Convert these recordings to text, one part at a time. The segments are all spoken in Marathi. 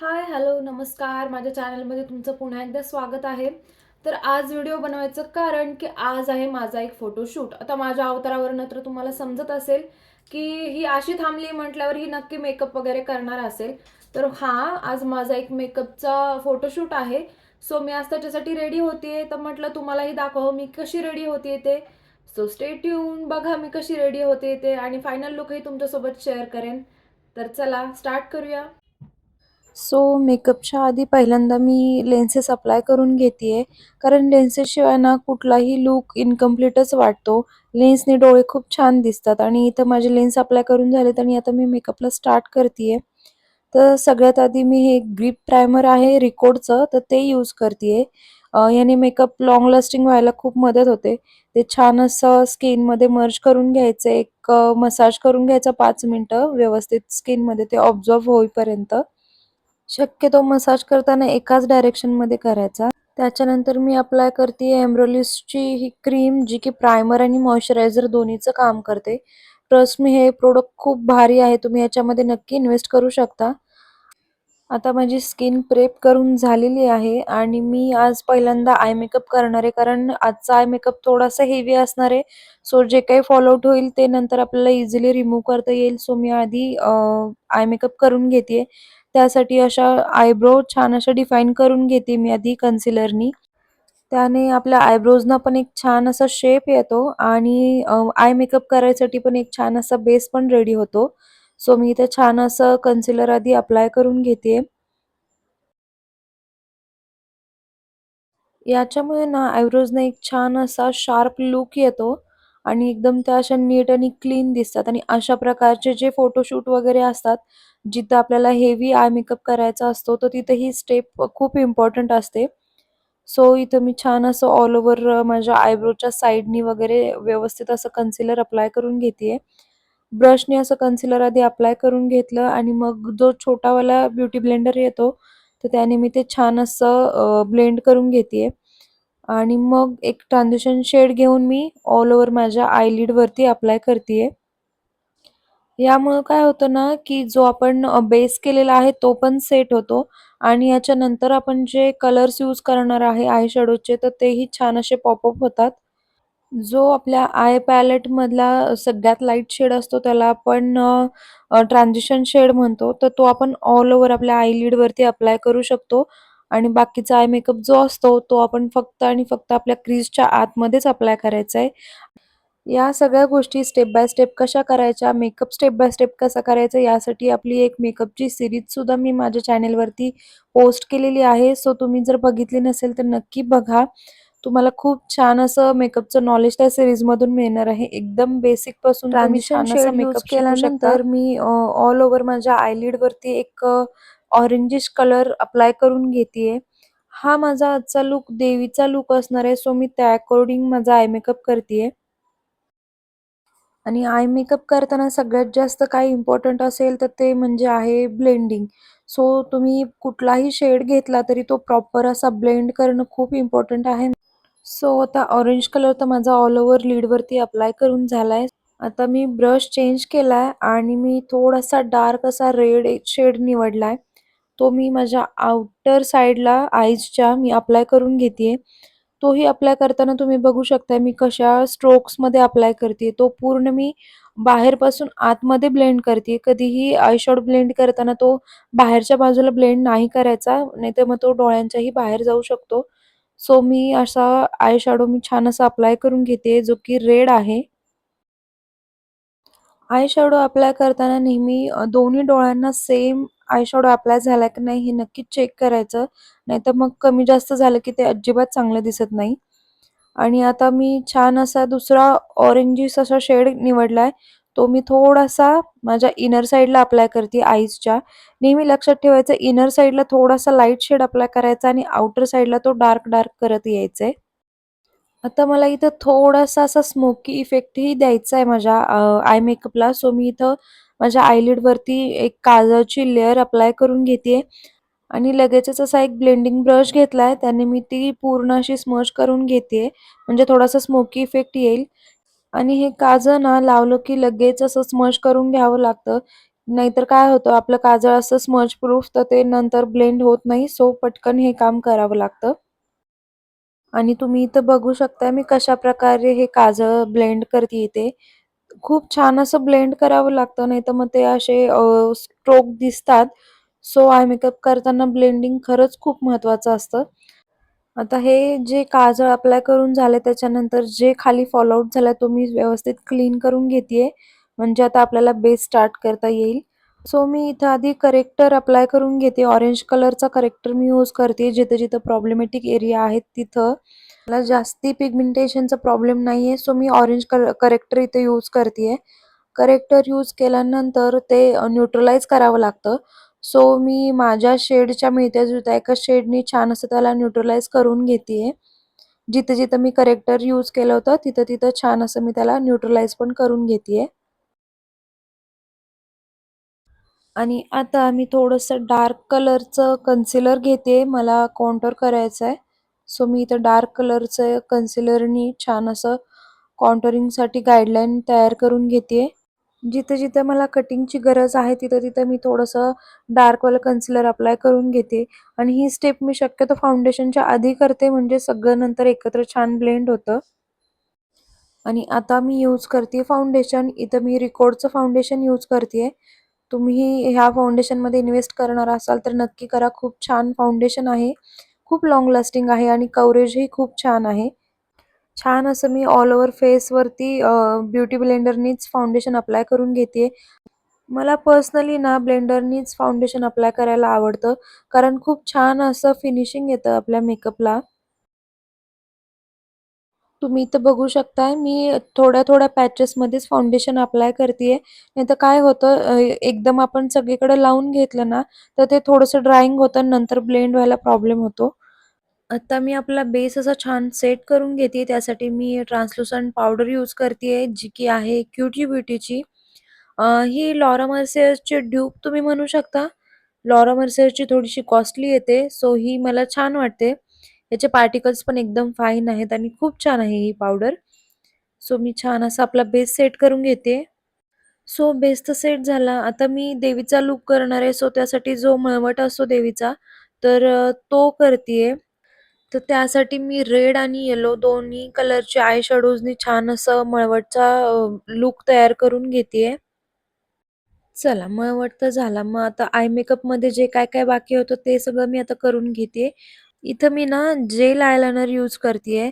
हाय हॅलो नमस्कार. माझ्या चॅनलमध्ये तुमचं पुन्हा एकदा स्वागत आहे. तर आज व्हिडिओ बनवायचं कारण की आज आहे माझा एक फोटोशूट आता माझ्या अवतारावरनं तर तुम्हाला समजत असेल की ही अशी थांबली म्हटल्यावर ही नक्की मेकअप वगैरे करणार असेल. तर हां आज माझा एक मेकअपचा फोटोशूट आहे. सो मी आज त्याच्यासाठी रेडी होते तर म्हटलं तुम्हालाही दाखव मी कशी रेडी होते ते. सो स्टेट येऊन बघा मी कशी रेडी होते ते. आणि फायनल लुकही तुमच्यासोबत शेअर करेन. तर चला स्टार्ट करूया. सो मेकअपच्या आधी पहिल्यांदा मी लेन्सेस अप्लाय करून घेते आहे कारण लेन्सेसशिवाय ना कुठलाही लूक इनकम्प्लीटच वाटतो. लेन्सने डोळे खूप छान दिसतात आणि इथं माझे लेन्स अप्लाय करून झालेत आणि आता मी मेकअपला स्टार्ट करते तर सगळ्यात आधी मी हे ग्रीप प्रायमर आहे रिकोडचं तर ते यूज करते याने मेकअप लॉंग लास्टिंग व्हायला खूप मदत होते. ते छान असं स्किनमध्ये मर्ज करून घ्यायचं एक मसाज करून घ्यायचा पाच मिनटं. व्यवस्थित स्किनमध्ये ते ऑब्झर्व होईपर्यंत. शक्यतो मसाज करताना एकाच डायरेक्शनमध्ये करायचा. त्याच्यानंतर मी अप्लाय करते एम्ब्रोलिसची ही क्रीम जी की प्रायमर आणि मॉइश्चरायझर दोन्हीचं काम करते. ट्रस्ट मी हे प्रोडक्ट खूप भारी आहे. तुम्ही याच्यामध्ये नक्की इन्व्हेस्ट करू शकता. आता माझी स्किन प्रेप करून झालेली आहे आणि मी आज पहिल्यांदा आय मेकअप करणार आहे. कारण आजचा आय मेकअप थोडासा हेवी असणार आहे. सो जे काही फॉलोआउट होईल ते नंतर आपल्याला इझिली रिमूव्ह करता येईल. सो मी आधी आय मेकअप करून घेते त्यासाठी अशा आयब्रो छान अशा डिफाईन करून घेते मी आधी कन्सिलरनी त्याने आपल्या आयब्रोजना पण एक छान असा शेप येतो आणि आय मेकअप करायसाठी पण एक छान असा बेस पण रेडी होतो. सो मी इथे छान असं कन्सिलर आधी अप्लाय करून घेते. याच्यामुळे ना आयब्रोजना एक छान असा शार्प लुक येतो. आणि एकदम त्या अशा नीट आणि क्लीन दिसतात. आणि अशा प्रकारचे जे फोटोशूट वगैरे असतात जिथं आपल्याला हेवी आय मेकअप करायचा असतो तर तिथे ही स्टेप खूप इम्पॉर्टंट असते. सो इथं मी छान असं ऑल ओव्हर माझ्या आयब्रोच्या साईडनी वगैरे व्यवस्थित असं कन्सिलर अप्लाय करून घेते ब्रशने असं कन्सिलर आधी अप्लाय करून घेतलं आणि मग जो छोटावाला ब्युटी ब्लेंडर येतो तर त्याने मी ते छान असं ब्लेंड करून घेते आणि मग एक ट्रान्झिशन शेड घेऊन मी ऑल ओव्हर माझ्या आयलिडवरती अप्लाय करते यामुळं काय होतं ना की जो आपण बेस केलेला आहे तो पण सेट होतो आणि याच्यानंतर आपण जे कलर्स यूज करणार आहे आय शॅडोचे तर तेही छान असे पॉपअप होतात. जो आपल्या आय पॅलेटमधला सगळ्यात लाइट शेड असतो त्याला आपण ट्रान्झिशन शेड म्हणतो तर तो आपण ऑल ओव्हर आपल्या आय लीडवरती अप्लाय करू शकतो. आणि बाकीचा आय मेकअप जो असतो तो आपण फक्त आणि फक्त आपल्या क्रीजच्या आतमध्येच अप्लाय करायचा आहे. या सगळ्या गोष्टी स्टेप बाय स्टेप कशा करायच्या मेकअप स्टेप बाय स्टेप कसा करायचा यासाठी आपली एक मेकअपची सिरीज सुद्धा मी माझ्या चॅनेलवरती पोस्ट केलेली आहे. सो तुम्ही जर बघितली नसेल तर नक्की बघा. तुम्हाला खूप छान असं मेकअपचं नॉलेज त्या सिरीज मधून मिळणार आहे. एकदम बेसिकपासून ट्रान्झिशन मेकअप केल्यानंतर मी ऑल ओव्हर माझ्या आयलिड वरती एक ऑरेंजिश कलर अप्लाय करून घेतेय. हा माझा आजचा लुक देवीचा लुक असणार आहे सो मी त्या अकॉर्डिंग माझा आय मेकअप करतेय. आणि आय मेकअप करताना सगळ्यात जास्त काय इम्पॉर्टंट असेल तर ते म्हणजे आहे ब्लेंडिंग सो तुम्ही कुठलाही शेड घेतला तरी तो प्रॉपर असा ब्लेंड करणं खूप इम्पॉर्टंट आहे. सो आता ऑरेंज कलर तर माझा ऑल ओव्हर लीडवरती अप्लाय करून झालाय. आता मी ब्रश चेंज केलाय आणि मी थोडासा डार्क असा रेड शेड निवडलाय. तो मी माझ्या आउटर साईडला आईजच्या मी अप्लाय करून घेते तोही अप्लाय करताना तुम्ही बघू शकता मी कशा स्ट्रोक्समध्ये अप्लाय करते तो पूर्ण मी बाहेरपासून आतमध्ये ब्लेंड करते कधीही आयशॉड ब्लेंड करताना तो बाहेरच्या बाजूला ब्लेंड नाही करायचा नाहीतर मग तो डोळ्यांच्याही बाहेर जाऊ शकतो. सो मी असा आय शॅडो मी छान असा अप्लाय करून घेते जो की रेड आहे. आय शॅडो अप्लाय करताना नेहमी दोन्ही डोळ्यांना सेम आय शॅडो अप्लाय झालाय की नाही हे नक्कीच चेक करायचं. नाहीतर मग कमी जास्त झालं की ते अजिबात चांगलं दिसत नाही. आणि आता मी छान असा दुसरा ऑरेंजिस असा शेड निवडलाय. तो मी थोडासा माझ्या इनर साईडला अप्लाय करते आईजच्या नेहमी लक्षात ठेवायचं इनर साईडला थोडासा लाइट शेड अप्लाय करायचा आणि आउटर साईडला तो डार्क डार्क करत यायचंय आता मला इथं थोडासा असा स्मोकी इफेक्टही द्यायचा आहे माझ्या आय मेकअपला सो मी इथं माझ्या आयलिड वरती एक काजळची लेअर अप्लाय करून घेते आणि लगेचच असा एक ब्लेंडिंग ब्रश घेतलाय. त्याने मी ती पूर्ण अशी स्मज करून घेते म्हणजे थोडासा स्मोकी इफेक्ट येईल. आणि हे काजळ ना लावलं की लगेच असं स्मज करून घ्यावं लागतं. नाहीतर काय होतं? आपलं काजळ असं स्मज प्रूफ तर ते नंतर ब्लेंड होत नाही. सो पटकन हे काम करावं लागतं. आणि तुम्ही इथं बघू शकता मी कशा प्रकारे हे काजळ ब्लेंड करते इथे खूप छान असं ब्लेंड करावं लागतं नाही तर मग ते असे स्ट्रोक दिसतात. सो आय मेकअप करताना ब्लेंडिंग खरंच खूप महत्वाचं असतं. आता हे जे काजळ अप्लाय करून झाले त्याच्यानंतर जे खाली फॉलोआउट झालं तो मी व्यवस्थित क्लीन करून घेतेय. म्हणजे आता आपल्याला बेस स्टार्ट करता येईल. सो मी इथं आधी करेक्टर अप्लाय करून घेते. ऑरेंज कलरचा करेक्टर मी यूज करते. जिथं जिथं प्रॉब्लेमॅटिक एरिया आहेत तिथं. मला जास्ती पिगमेंटेशनचा प्रॉब्लेम नाही आहे सो मी ऑरेंज करेक्टर इथे यूज करते आहे करेक्टर यूज केल्यानंतर ते न्यूट्रलाइज करावं लागतं. सो मी माझ्या शेडच्या मिळत्या जुळत्या एका शेडनी छान असं त्याला न्यूट्रलाइज करून घेते आहे जिथं जिथं मी करेक्टर यूज केलं होतं तिथं तिथं छान असं मी त्याला न्यूट्रलाइज पण करून घेतेय. आणि आता मी थोडंसं डार्क कलरचं कन्सिलर घेते मला कॉन्टोर करायचं आहे सो मी इथं डार्क कलरचं कन्सिलरनी छान असं कॉन्टरिंगसाठी गाईडलाईन तयार करून घेते जिथं जिथं मला कटिंगची गरज आहे तिथं तिथं मी थोडंसं डार्कवालं कन्सिलर अप्लाय करून घेते. आणि ही स्टेप मी शक्यतो फाउंडेशनच्या आधी करते म्हणजे सगळं नंतर एकत्र छान ब्लेंड होतं. आणि आता मी यूज करते फाउंडेशन इथं मी रिकॉर्डचं फाउंडेशन यूज करते तुम्ही ह्या फाउंडेशनमध्ये इन्व्हेस्ट करणार असाल तर नक्की करा. खूप छान फाउंडेशन आहे. खूप लाँग लास्टिंग आहे आणि कवरेजही खूप छान आहे. छान असं मी ऑल ओव्हर फेसवरती ब्युटी ब्लेंडरनीच फाउंडेशन अप्लाय करून घेते मला पर्सनली ना ब्लेंडरनीच फाउंडेशन अप्लाय करायला आवडतं कारण खूप छान असं फिनिशिंग येतं आपल्या मेकअपला तुम्ही इथं बघू शकताय मी थोड्या थोड्या पॅचेसमध्येच फाउंडेशन अप्लाय करते नाही तर काय होतं एकदम आपण सगळीकडे लावून घेतलं ना तर ते थोडंसं ड्राईंग होतं नंतर ब्लेंड व्हायला प्रॉब्लेम होतो. आता मी आपला बेस असा छान सेट करून घेते. त्यासाठी मी ट्रान्सलुसंट पावडर यूज करते जी की आहे क्युटी ब्युटीची ही लॉरा मर्सियरची ड्यूप तुम्ही म्हणू शकता. लॉरा मर्सियरची थोडीशी कॉस्टली येते सो ही मला छान वाटते. याचे पार्टिकल्स पण एकदम फाईन आहेत आणि खूप छान आहे ही पावडर सो मी छान असा आपला बेस सेट करून घेते. सो बेस तर सेट झाला. आता मी देवीचा लुक करणार आहे सो त्यासाठी जो मळवट असतो देवीचा तर तो करते आहे तर त्यासाठी मी रेड आणि येलो दोन्ही कलरचे आय शॅडोजनी छान असं मळवटचा लुक तयार करून घेतेय. चला मळवट तर झाला. मग आता आय मेकअपमध्ये जे काय काय बाकी होतं ते सगळं मी आता करून घेते इथं मी ना जेल आयलायनर यूज करतेय.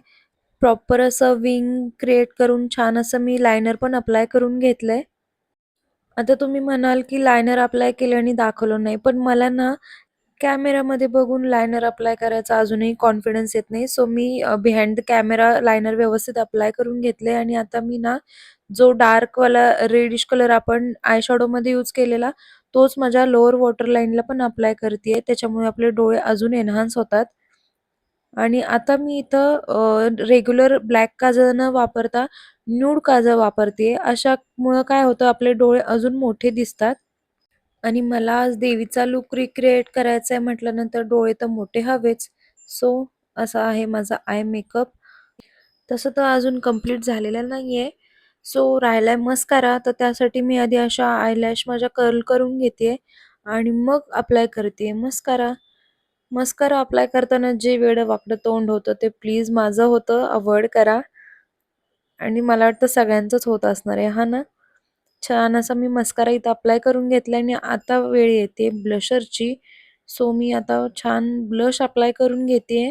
प्रॉपर असं विंग क्रिएट करून छान असं मी लायनर पण अप्लाय करून घेतलंय. आता तुम्ही म्हणाल की लायनर अप्लाय केलं आणि दाखवलं नाही पण मला ना कॅमेरामध्ये बघून लायनर अप्लाय करायचा अजूनही कॉन्फिडन्स येत नाही. सो मी बिहाइंड द कॅमेरा लायनर व्यवस्थित अप्लाय करून घेतले आणि आता मी ना जो डार्कवाला रेडिश कलर आपण आय शॅडोमध्ये यूज केलेला तोच माझ्या लोअर वॉटर लाईनला पण अप्लाय करते त्याच्यामुळे आपले डोळे अजून एनहान्स होतात. आणि आता मी इथं रेग्युलर ब्लॅक काजळ न वापरता न्यूड काजळ वापरते अशामुळं काय होतं आपले डोळे अजून मोठे दिसतात. आणि मला आज देवीचा लुक रिक्रिएट करायचा आहे म्हटल्यानंतर डोळे तर मोठे हवेच. सो असा आहे माझा आय मेकअप तसं तर अजून कंप्लीट झालेलं आहे सो राहिला आहे मस्कारा तर त्यासाठी मी आधी अशा आयलॅश माझ्या कर्ल करून घेते आणि मग अप्लाय करते मस्कारा मस्कारा अप्लाय करताना जे वेळ वाकडं तोंड होतं ते प्लीज माझं होतं. अवॉइड करा. आणि मला वाटतं सगळ्यांचंच होत असणार आहे हा ना? छान असा मी मस्कारा इथं अप्लाय करून घेतला आणि आता वेळ येते. ब्लशरची सो मी आता छान ब्लश अप्लाय करून घेते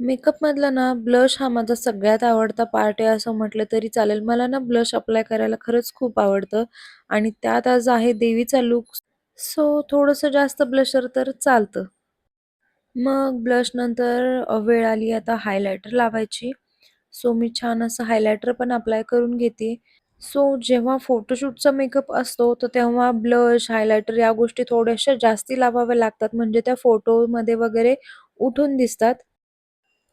मेकअपमधला ना ब्लश हा माझा सगळ्यात आवडता पार्ट आहे असं म्हटलं तरी चालेल. मला ना ब्लश अप्लाय करायला खरंच खूप आवडतं. आणि त्यात आज आहे देवीचा लुक सो थोडंसं जास्त ब्लशर तर चालतं. मग ब्लश नंतर वेळ आली आता हायलायटर लावायची. सो मी छान असं हायलायटर पण अप्लाय करून घेते. सो जेव्हा फोटोशूटचा मेकअप असतो तर तेव्हा ब्लश हायलायटर या गोष्टी थोड्याशा जास्ती लावाव्या लागतात. म्हणजे त्या फोटोमध्ये वगैरे उठून दिसतात.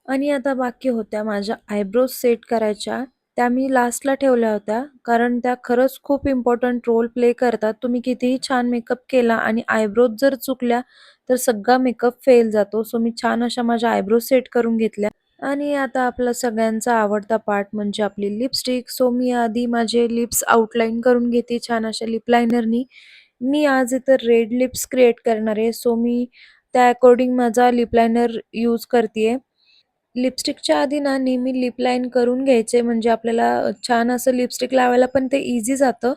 आणि आता बाकी होत्या माझ्या आयब्रोज सेट करायच्या. त्या मी लास्टला ठेवल्या होत्या. कारण त्या खरंच खूप इम्पॉर्टंट रोल प्ले करतात. तुम्ही कितीही छान मेकअप केला आणि आयब्रोज जर चुकल्या तर सगळा मेकअप फेल जातो. सो मी छान अशा माझ्या आयब्रोज सेट करून घेतल्या. आणि आता आपला सगळ्यांचा आवडता पार्ट म्हणजे आपली लिपस्टिक सो मी आधी माझे लिप्स आउटलाईन करून घेते छान अशा लिप लायनरनी मी आज इथं रेड लिप्स क्रिएट करणार आहे. सो मी त्या अकॉर्डिंग माझा लिप लायनर यूज करते लिपस्टिकच्या आधी ना नेहमी लिप लाईन करून घ्यायचे. म्हणजे आपल्याला छान असं लिपस्टिक लावायला पण ते इझी जातं.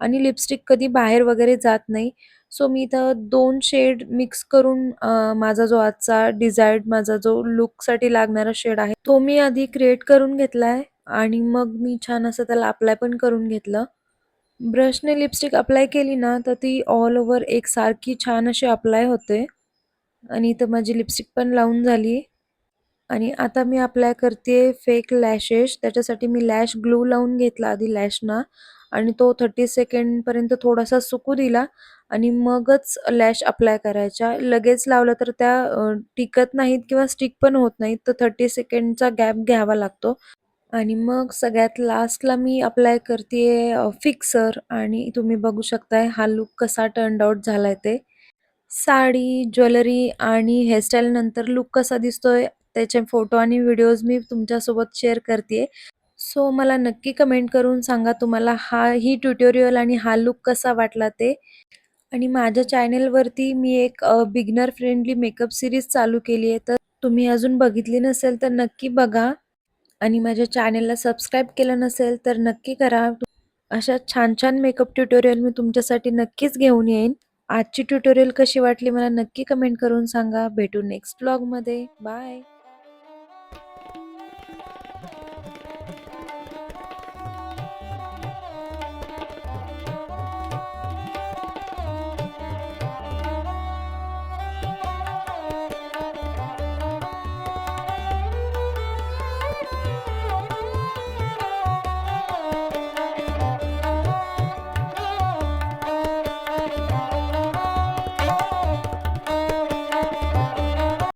आणि लिपस्टिक कधी बाहेर वगैरे जात नाही. सो मी इथं दोन शेड मिक्स करून अ, माझा जो आजचा डिझायर्ड माझा जो लुकसाठी लागणारा शेड आहे तो मी आधी क्रिएट करून घेतलाय आणि मग मी छान असं त्याला अप्लाय पण करून घेतलं. ब्रशने लिपस्टिक अप्लाय केली ना तर ती ऑल ओव्हर एकसारखी छान अशी अप्लाय होते. आणि इथं माझी लिपस्टिक पण लावून झाली. आणि आता मी अप्लाय करते फेक लॅशेस त्याच्यासाठी मी लॅश ग्लू लावून घेतला आधी लॅशना आणि तो थर्टी सेकंडपर्यंत थोडासा सुकू दिला. आणि मगच लॅश अप्लाय करायच्या. लगेच लावलं तर त्या अ, टिकत नाहीत किंवा स्टिक पण होत नाहीत तर थर्टी सेकंडचा गॅप घ्यावा लागतो. आणि मग सगळ्यात लास्टला मी अप्लाय करते फिक्सर आणि तुम्ही बघू शकताय हा लुक कसा टर्न आउट झालाय ते. साडी ज्वेलरी आणि हेअरस्टाईल नंतर लुक कसा दिसतोय त्याचे फोटो आणि व्हिडिओज मी तुमच्यासोबत शेअर करते सो मला नक्की कमेंट करून सांगा तुम्हाला हा ही ट्युटोरियल आणि हा लुक कसा वाटला ते. आणि माझ्या चॅनेलवरती मी एक बिगनर फ्रेंडली मेकअप सिरीज चालू केली आहे. तर तुम्ही अजून बघितली नसेल तर नक्की बघा. आणि माझ्या चॅनेलला सबस्क्राईब केलं नसेल तर नक्की करा. अशा छान छान मेकअप ट्युटोरियल मी तुमच्यासाठी नक्कीच घेऊन येईन. आजची ट्युटोरियल कशी वाटली मला नक्की कमेंट करून सांगा. भेटू नेक्स्ट ब्लॉगमध्ये. बाय.